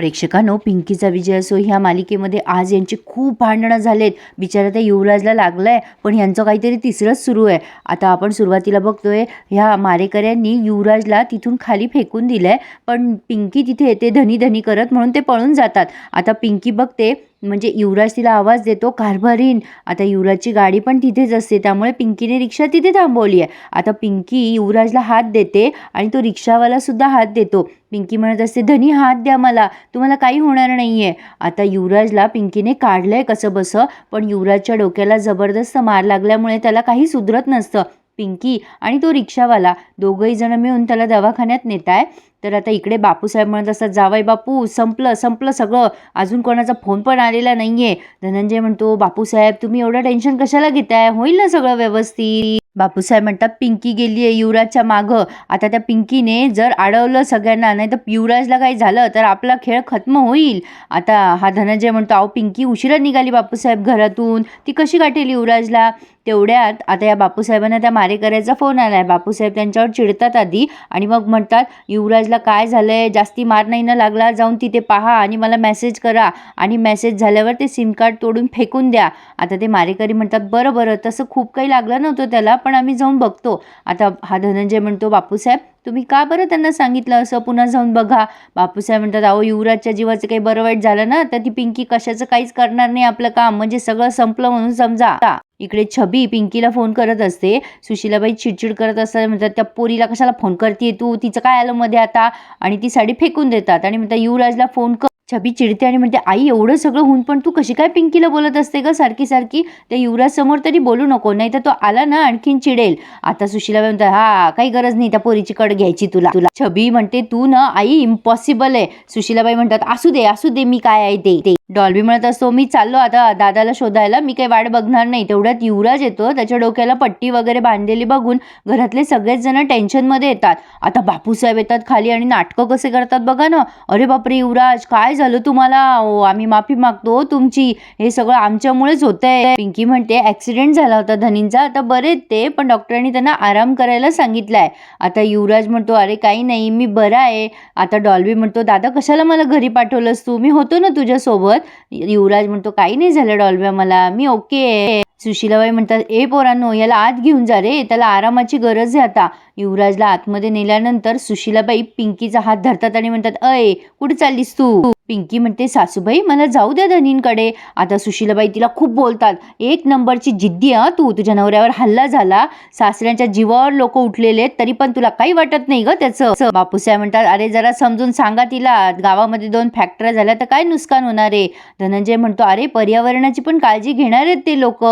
प्रेक्षकांनो पिंकीचा विजय असो ह्या मालिकेमध्ये आज यांची खूप भांडणं झालेत. बिचारा त्या युवराजला लागलं आहे पण यांचं काहीतरी तिसरंच सुरू आहे. आता आपण सुरुवातीला बघतोय ह्या मारेकऱ्यांनी युवराजला तिथून खाली फेकून दिलं आहे पण पिंकी तिथे येते धनी धनी करत म्हणून ते पळून जातात. आता पिंकी बघते म्हणजे युवराज तिला आवाज देतो कारभारीन आता युवराजची गाडी पण तिथेच असते त्यामुळे पिंकीने रिक्षा तिथे थांबवली आहे. आता पिंकी युवराजला हात देते आणि तो रिक्षावालासुद्धा हात देतो. पिंकी म्हणत असते धनी हात द्या मला तुम्हाला काही होणार नाही आहे आता युवराजला पिंकीने काढलं आहे कसं बसं पण युवराजच्या डोक्याला जबरदस्त मार लागल्यामुळे त्याला काही सुधरत नसतं. पिंकी आणि तो रिक्षावाला. दोघंही जण मिळून त्याला दवाखान्यात नेत आहे तर आता इकडे बापूसाहेब म्हणत असतात जावाय बापू संपलं संपलं सगळं. अजून कोणाचा फोन पण आलेला नाही आहे धनंजय म्हणतो बापूसाहेब तुम्ही एवढं टेन्शन कशाला घेताय? होईल ना सगळं व्यवस्थित? बापूसाहेब म्हणतात पिंकी गेली आहे युवराजच्या मागं. आता त्या पिंकीने जर अडवलं सगळ्यांना नाही तर युवराजला काही झालं तर आपला खेळ खत्म होईल. आता हा धनंजय म्हणतो अहो पिंकी उशिरा निघाली बापूसाहेब घरातून. ती कशी गाठेल युवराजला? तेवढ्यात आता या बापूसाहेबांना त्या मारेकऱ्याचा फोन आला आहे बापूसाहेब त्यांच्यावर चिडतात आधी आणि मग म्हणतात युवराजला काय झालं आहे जास्ती मार नाही ना लागला? जाऊन तिथे पहा आणि मला मेसेज करा. आणि मेसेज झाल्यावर ते सिम कार्ड तोडून फेकून द्या. आता ते मारेकरी म्हणतात बरं बरं तसं खूप काही लागलं नव्हतं त्याला पण आम्ही जाऊन बघतो. आता हा धनंजय म्हणतो बापूसाहेब तुम्ही का बरं त्यांना सांगितलं असं पुन्हा जाऊन बघा? बापूसाहेब म्हणतात अहो युवराजच्या जीवाचं काही बरं वाईट झालं ना तर ती पिंकी कशाचं काहीच करणार नाही आपलं काम. म्हणजे सगळं संपलं म्हणून समजा. इकडे छबी पिंकीला फोन करत असते. सुशीलाबाई चिडचिड करत असतात. म्हणतात त्या पोरीला कशाला फोन करते तू? तिचं काय आलं मध्ये आता? आणि ती साडी फेकून देतात. आणि म्हणतात युवराजला फोन कर. छबी चिडते आणि म्हणते आई एवढं सगळं होऊन पण तू कशी काय पिंकीला बोलत असते का सारखी सारखी. त्या युवराज समोर तरी बोलू नको नाही तर तो आला ना आणखीन चिडेल. आता सुशीलाबाई म्हणतात हा काही गरज नाही त्या पोरीची कड घ्यायची तुला. तुला छबी म्हणते तू ना आई इम्पॉसिबल आहे. सुशीलाबाई म्हणतात असू दे असू दे मी काय आहे ते ते. डॉल्बी म्हणत असतो मी चाललो आता दादाला शोधायला मी काही वाट बघणार नाही. तेवढ्यात युवराज येतो त्याच्या डोक्याला पट्टी वगैरे बांधलेली बघून घरातले सगळेच जण टेन्शनमध्ये येतात. आता बापूसाहेब येतात खाली आणि नाटकं कसे करतात बघा ना. अरे बापरे युवराज काय झालं तुम्हाला? ओ आम्ही माफी मागतो. तुमची हे सगळं आमच्यामुळेच होतंय. पिंकी म्हणते ऍक्सिडेंट झाला होता धनींचा. आता बरेच ते पण डॉक्टरांनी त्यांना आराम करायला सांगितलाय. आता युवराज म्हणतो अरे काही नाही मी बरा आहे. आता डॉल्बी म्हणतो दादा कशाला मला घरी पाठवलंस तू? मी होतो ना तुझ्यासोबत. युवराज म्हणतो काही नाही झालं डॉल्ब्या मला मी ओके आहे. सुशीलाबाई म्हणतात ए पोरांनो याला आत घेऊन जा रे. त्याला आरामाची गरज आहे आता. युवराजला आतमध्ये नेल्यानंतर सुशीलाबाई पिंकीचा हात धरतात आणि म्हणतात अय कुठे चाललीस तू? पिंकी म्हणते सासूबाई मला जाऊ द्या धनींकडे. आता सुशीलाबाई तिला खूप बोलतात एक नंबरची जिद्दी हा तू. तुझ्या नवऱ्यावर हल्ला झाला. सासऱ्यांच्या जीवावर लोक उठलेले तरी पण तुला काही वाटत नाही ग त्याचं. बापूसाहेब म्हणतात अरे जरा समजून सांगा तिला. गावामध्ये दोन फॅक्टऱ्या झाल्या तर काय नुकसान होणार आहे? धनंजय म्हणतो अरे पर्यावरणाची पण काळजी घेणार आहेत ते लोक.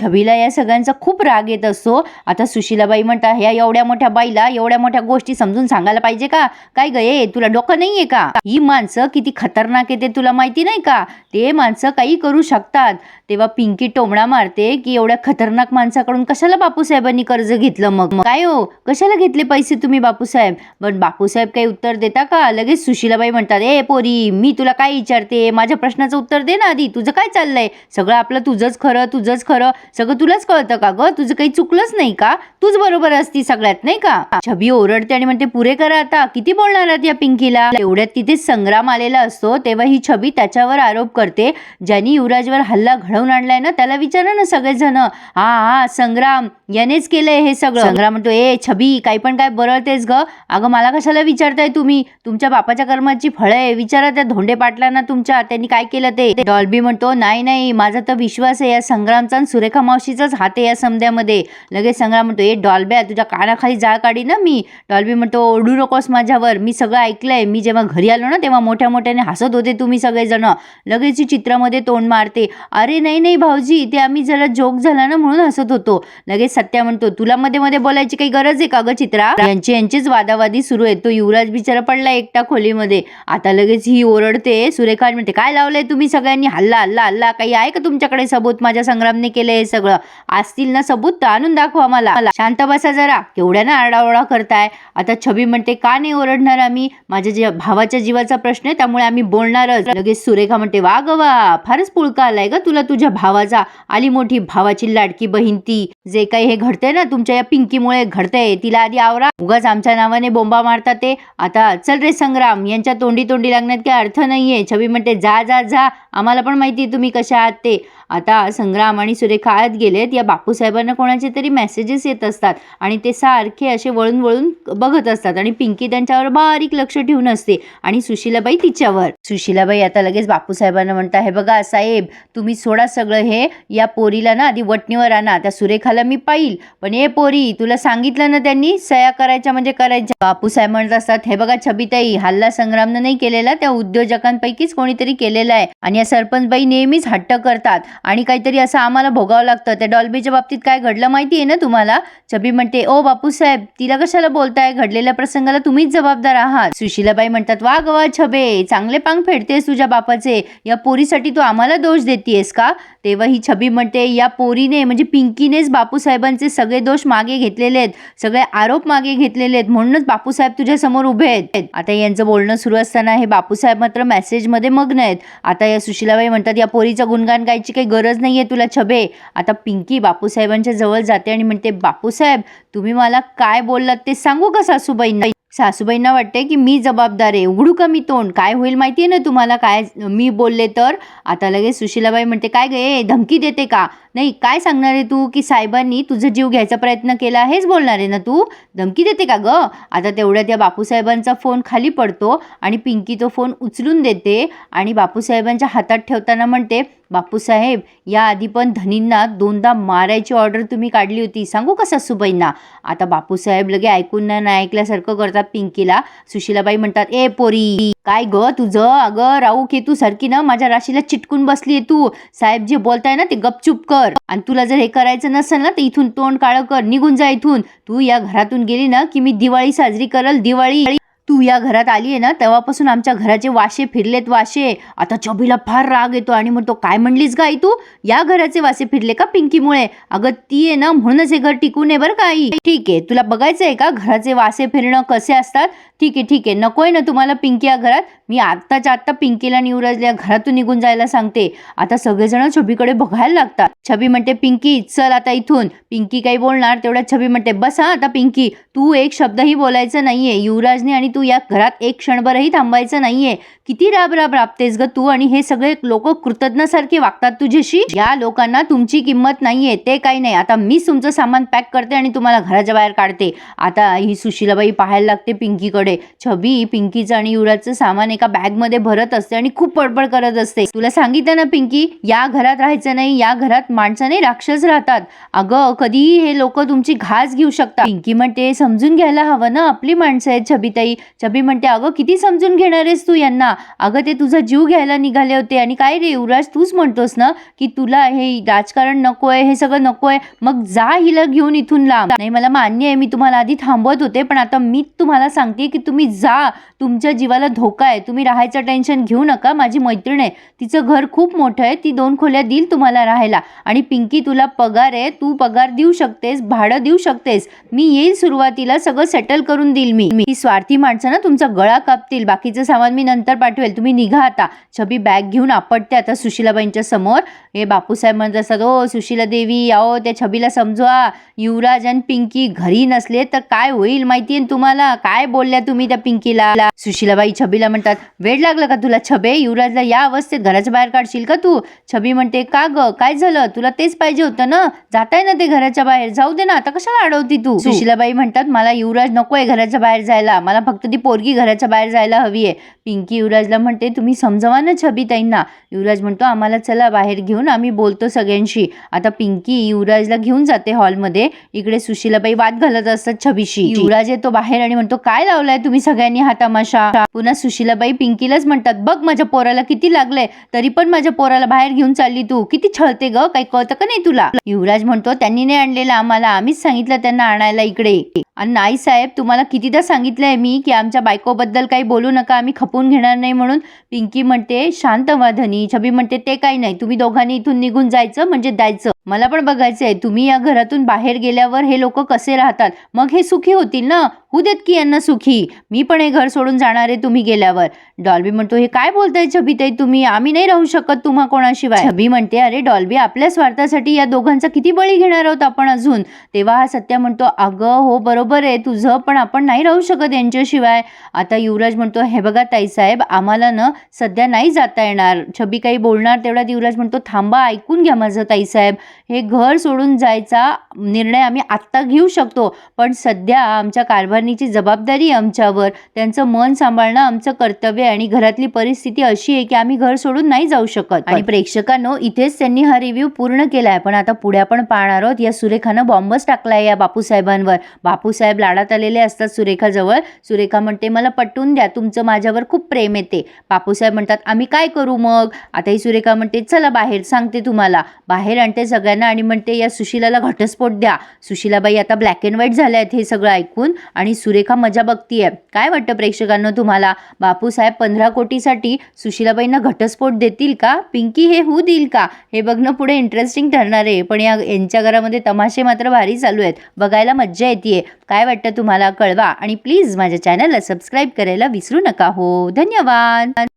छबीला या सगळ्यांचा खूप राग येत असतो. आता सुशीलाबाई म्हणतात ह्या एवढ्या मोठ्या बाईला एवढ्या मोठ्या गोष्टी समजून सांगायला पाहिजे का? काय ग तुला डोकं नाहीये का? ही माणसं किती खतरनाक आहे ते तुला माहिती नाही का? ते माणसं काही करू शकतात. तेव्हा पिंकी टोमडा मारते की एवढ्या खतरनाक माणसाकडून कशाला बापूसाहेबांनी कर्ज घेतलं मग? मग काय हो? कशाला घेतले पैसे तुम्ही बापूसाहेब? पण बापूसाहेब काही उत्तर देता का? लगेच सुशीलाबाई म्हणतात ए पोरी मी तुला काय विचारते? माझ्या प्रश्नाचं उत्तर दे ना आधी. तुझं काय चाललंय? सगळं आपलं तुझंच खरं तुझंच खरं. सगळं तुलाच कळतं का ग? तुझं काही चुकलंच नाही का? तूच बरोबर असती सगळ्यात नाही का? छबी ओरडते आणि म्हणते पुरे करा आता. किती बोलणार आहात या पिंकीला? एवढ्यात तिथे संग्राम आलेला असतो. तेव्हा ही छबी त्याच्यावर आरोप करते. ज्यांनी युवराजवर हल्ला घडवून आणलाय ना त्याला विचारा ना सगळेजण. हा हा संग्राम. यानेच केलंय हे सगळं. संग्राम म्हणतो ए छबी काही पण काय बरळतेस ग. अगं मला कशाला विचारताय तुम्ही? तुमच्या बापाच्या कर्माची फळं आहे. विचारा त्या धोंडे पाटलांना तुमच्या. त्यांनी काय केलं ते? डॉल्बी म्हणतो नाही नाही. माझा तर विश्वास आहे या संग्रामचा सुरेखा मावशीचाच हात आहे या समद्यामध्ये. लगेच संग्राम म्हणतो ए डॉल्ब्या तुझ्या कानाखाली जाळ काढी ना मी. डॉल्बी म्हणतो ओढू नकोस माझ्यावर. मी सगळं ऐकलंय. मी जेव्हा घरी आलो ना तेव्हा मोठ्या मोठ्याने हसत होते तुम्ही सगळेजण. लगेच ही चित्रामध्ये तोंड मारते. अरे नाही नाही भाऊजी ते आम्ही जरा जोक झाला ना म्हणून हसत होतो. लगेच सत्या म्हणतो तुला मध्ये मध्ये बोलायची काही गरज आहे का ग चित्रा? यांची यांचीच वादावादी सुरू आहे. तो युवराज बिचारा पडला एकटा खोलीमध्ये. आता लगेच ही ओरडते. सुरेखा म्हणते काय लावलंय तुम्ही सगळ्यांनी? हल्ला हल्ला हल्ला. काही आहे का तुमच्याकडे सबूत? माझ्या संग्रामने केलंय हे सगळं. असतील ना सबूत तर आणून दाखवा मला. शांत बसा जरा. केवढ्या केवढ्यानं आरडाओरडा करताय. आता छबी म्हणते का नाही ओरडणार आम्ही? माझ्या जे भावाच्या जीवाचा प्रश्न आहे त्यामुळे आम्ही बोलणारच. लगेच सुरेखा म्हणते वा ग वा फारच पुळका आलाय ग तुला तुझ्या भावाचा. आली मोठी भावाची लाडकी बहीण ती. जे काही हे घडतंय ना तुमच्या या पिंकीमुळे घडतंय तिला आधी आवरा. उगाच आमच्या नावाने बोंबा मारतात ते. आता चल रे संग्राम यांच्या तोंडी तोंडी लागण्यात काही अर्थ नाहीये. छबी म्हणते जा जा जा. आम्हाला पण माहिती आहे तुम्ही कशा आहात ते. आता संग्राम आणि सुरेखा आत गेलेत. या बापूसाहेबांना कोणाचे तरी मेसेजेस येत असतात. आणि ते सारखे असे वळून वळून बघत असतात. आणि पिंकी त्यांच्यावर बारीक लक्ष ठेवून असते. आणि सुशीलाबाई तिच्यावर. सुशीलाबाई आता लगेच बापूसाहेबांना म्हणता हे बघा साहेब तुम्ही सोडा सगळं हे. या पोरीला ना आधी वटणीवर आणा. त्या सुरेखा झालं मी पाहिल पण हे पोरी तुला सांगितलं ना त्यांनी सया करायच्या म्हणजे करायच्या. बापूसाहेब म्हणत असतात हे बघा छबिताई हल्ला संग्रामनं नाही केलेला त्या उद्योजकांपैकीच कोणीतरी केलेला आहे. आणि या सरपंचबाई नेहमीच हट्ट करतात. आणि काहीतरी असं आम्हाला भोगावं लागतं. त्या डॉल्बीच्या बाबतीत काय घडलं माहिती आहे ना तुम्हाला? छबी म्हणते ओ बापूसाहेब तिला कशाला बोलताय? घडलेल्या प्रसंगाला तुम्हीच जबाबदार आहात. सुशीलाबाई म्हणतात वा गवा छबे चांगले पांग फेडतेस तुझ्या बापाचे. या पोरीसाठी तू आम्हाला दोष देतीयस का? तेव्हा ही छबी म्हणते या पोरीने म्हणजे पिंकीनेच बापूसाहेबांचे सगळे दोष मागे घेतलेले आहेत. सगळे आरोप मागे घेतलेले आहेत. म्हणूनच बापूसाहेब तुझ्या समोर उभे आहेत. आता यांचं बोलणं सुरू असताना हे बापूसाहेब मात्र मेसेजमध्ये मग्न आहेत. आता या सुशीलाबाई म्हणतात या पोरीचं गुणगान गायची काही गरज नाहीये तुला छबे. आता पिंकी बापूसाहेबांच्या जवळ जाते आणि म्हणते बापूसाहेब तुम्ही मला काय बोललात ते सांगू का सासूबाईंना सासूबाईंना वाटते की मी जबाबदार आहे. उघडू का मी तोंड? काय होईल माहिती आहे ना तुम्हाला? काय मी बोलले तर? आता लगेच सुशीलाबाई म्हणते काय गे धमकी देते का? नाही काय सांगणार आहे तू की साहेबांनी तुझा जीव घ्यायचा प्रयत्न केला हेच बोलणार आहे ना तू? धमकी देते का ग? आता तेवढ्यात या बापूसाहेबांचा फोन खाली पडतो आणि पिंकी तो फोन उचलून देते आणि बापूसाहेबांच्या हातात ठेवताना म्हणते बापूसाहेब या आधी पण धनींना दोनदा मारायची ऑर्डर तुम्ही काढली होती. सांगू का सासूबाईंना? आता बापूसाहेब लगे ऐकून नाही ऐकल्यासारखं करतात पिंकीला. सुशीलाबाई म्हणतात ए पोरी! काय ग तुझं? अगं राहू की तू सारखी ना माझ्या राशीला चिटकून बसली आहे तू. साहेब जे बोलताय ना ते गपचूप कर. आणि तुला जर हे करायचं नसेल ना तर इथून तोंड काळं कर. निघून जा इथून. तू या घरातून गेली ना की मी दिवाळी साजरी करल. दिवाळी तू या घरात आली आहे ना तेव्हापासून आमच्या घराचे वाशे फिरलेत वाशे आता चबीला फार राग येतो आणि म्हणतो काय म्हणलीस का आई तू? या घराचे वासे फिरले का पिंकीमुळे? अगं ती आहे ना म्हणूनच हे घर टिकून आहे बरं का आई. ठीक आहे तुला बघायचं आहे का घराचे वासे फिरणं कसे असतात? ठीक आहे ठीक आहे नकोय ना तुम्हाला पिंकी या घरात. मी आत्ताच्या आत्ता पिंकीला निवराजल्या घरातून निघून जायला सांगते. आता सगळेजण छबीकडे बघायला लागतात. छबी म्हणते पिंकी चल आता इथून. पिंकी काही बोलणार तेवढ्यात छबी म्हणते बस हा आता पिंकी तू एक शब्दही बोलायचं नाहीये. युवराजने आणि तू या घरात एक क्षणभरही थांबायचं नाहीये. किती राब राब राबतेस ग तू आणि हे सगळे लोक कृतज्ञसारखे वागतात तुझ्याशी? या लोकांना तुमची किंमत नाहीये ते काही नाही. आता मीच तुमचं सामान पॅक करते आणि तुम्हाला घराच्या बाहेर काढते. आता ही सुशीलाबाई पाहायला लागते पिंकीकडे. छबी पिंकीचं आणि युवराजचं सामान एका बॅगमध्ये भरत असते आणि खूप पडपड करत असते. तुला सांगितलं ना पिंकी? या घरात राहायचं नाही या घरात माणसं नाही राक्षस राहतात. अगं कधीही हे लोक तुमची घास घेऊ शकतात. पिंकी म्हणते समजून घ्यायला हवं ना आपली माणसं आहेत छबीताई. छबी म्हणते अगं किती समजून घेणार आहेस तू यांना? अगं ते तुझा जीव घ्यायला निघाले होते आणि काय रे युवराज तूच म्हणतोस ना की तुला हे राजकारण नको आहे हे सगळं नको आहे मग जा हिला घेऊन इथून लांब. नाही मला मान्य आहे मी तुम्हाला आधी थांबवत होते पण आता मी तुम्हाला सांगते की तुम्ही जा. तुमच्या जीवाला धोका आहे. तुम्ही राहायचं टेन्शन घेऊ नका. माझी मैत्रीण आहे. तिचं घर खूप मोठं आहे. ती दोन खोल्या देईल तुम्हाला राहायला. आणि पिंकी तुला पगार आहे. तू पगार देऊ शकतेस. भाडं देऊ शकतेस. मी येईल सुरुवातीला. सगळं सेटल करून देईल मी. मी ही स्वार्थी माणसं ना तुमचा गळा कापतील. बाकीचं सामान मी नंतर पाठवेल. तुम्ही निघा आता. छबी बॅग घेऊन आपटते आता सुशीलाबाईंच्या समोर. हे बापूसाहेब म्हणत असतात ओ सुशीला देवी आओ त्या छबीला समजवा. युवराज आणि पिंकी घरी नसले तर काय होईल माहिती ना तुम्हाला? काय बोलल्या तुम्ही त्या पिंकीला? सुशीलाबाई छबीला म्हणतात वेळ लागला का तुला? छबे युवराजला या अवस्थेत घराच्या बाहेर काढशील का तू? छबी म्हणते का ग? काय झालं? तुला तेच पाहिजे होतं ना? जाताय ना ते घराच्या बाहेर. जाऊ दे ना आता कशाला अडवती तू? सुशीलाबाई म्हणतात मला युवराज नकोय घराच्या बाहेर जायला. मला फक्त ती पोरगी घराच्या बाहेर जायला हवी आहे पिंकी युवराजला म्हणते तुम्ही समजवा ना छबी ताईंना. युवराज म्हणतो आम्हाला चला बाहेर घेऊन आम्ही बोलतो सगळ्यांशी. आता पिंकी युवराजला घेऊन जाते हॉलमध्ये. इकडे सुशीलाबाई वाद घालत असतात छबीशी. युवराज येतो बाहेर आणि म्हणतो काय लावलाय तुम्ही सगळ्यांनी हा तमाशा? पुन्हा सुशीलाबाई बाई पिंकीलाच म्हणतात बघ माझ्या पोराला किती लागलंय तरी पण माझ्या पोराला बाहेर घेऊन चालली तू. किती छळते ग काही कळतं का नाही तुला? युवराज म्हणतो त्यांनी नाही आणलेलं आम्हाला. आम्हीच सांगितलं त्यांना आणायला इकडे. आणि नाही साहेब तुम्हाला कितीदा सांगितलंय मी की आमच्या बायकोबद्दल काही बोलू नका आम्ही खपून घेणार नाही म्हणून. पिंकी म्हणते शांत वाधनी छबी म्हणते ते काही नाही तुम्ही दोघांनी इथून निघून जायचं म्हणजे द्यायचं. मला पण बघायचं आहे. तुम्ही या घरातून बाहेर गेल्यावर हे लोक कसे राहतात? मग हे सुखी होतील ना? होऊ देत की यांना सुखी? मी पण हे घर सोडून जाणार आहे तुम्ही गेल्यावर. डॉल्बी म्हणतो हे काय बोलताय छबीताई तुम्ही? आम्ही नाही राहू शकत तुम्हा कोणाशिवाय. छबी म्हणते अरे डॉल्बी आपल्या स्वार्थासाठी या दोघांचा किती बळी घेणार आहोत आपण अजून? तेव्हा हा सत्या म्हणतो अगं हो बरोबर आहे. तुझं पण आपण नाही राहू शकत यांच्याशिवाय. आता युवराज म्हणतो हे बघा ताईसाहेब आम्हाला ना सध्या नाही जाता येणार. छबी काही बोलणार तेवढ्यात युवराज म्हणतो थांबा ऐकून घ्या माझं ताईसाहेब हे घर सोडून जायचा निर्णय आम्ही आत्ता घेऊ शकतो. पण सध्या आमच्या कारभारणीची जबाबदारी आमच्यावर त्यांचं मन सांभाळणं आमचं कर्तव्य आहे आणि घरातली परिस्थिती अशी आहे की आम्ही घर सोडून नाही जाऊ शकत. आणि प्रेक्षकांनो इथेच त्यांनी हा रिव्ह्यू पूर्ण केला आहे पण आता पुढे आपण पाहणार आहोत या सुरेखानं बॉम्बच टाकलाय या बापूसाहेबांवर. बापूसाहेब लाडात आलेले असतात सुरेखाजवळ. सुरेखा म्हणते मला पटवून द्या तुमचं माझ्यावर खूप प्रेम येते. बापूसाहेब म्हणतात आम्ही काय करू मग? आता ही सुरेखा म्हणते चला बाहेर सांगते तुम्हाला. बाहेर आणते सगळ्यांना आणि म्हणते या सुशिलाला घटस्फोट द्या. सुशिलाबाई आता ब्लॅक अँड व्हाईट झाल्या आहेत हे सगळं ऐकून आणि सुरेखा मजा बघतीये. काय वाटतं प्रेक्षकांना तुम्हाला? बापूसाहेब पंधरा कोटीसाठी सुशिलाबाईंना घटस्फोट देतील का? पिंकी हे होऊ देईल का? हे बघणं पुढे इंटरेस्टिंग ठरणार आहे. पण या यांच्या घरामध्ये तमाशे मात्र भारी चालू आहेत. बघायला मज्जा येते काय वाटतं तुम्हाला? कळवा. आणि प्लीज माझ्या चॅनलला सबस्क्राईब करायला विसरू नका हो. धन्यवाद.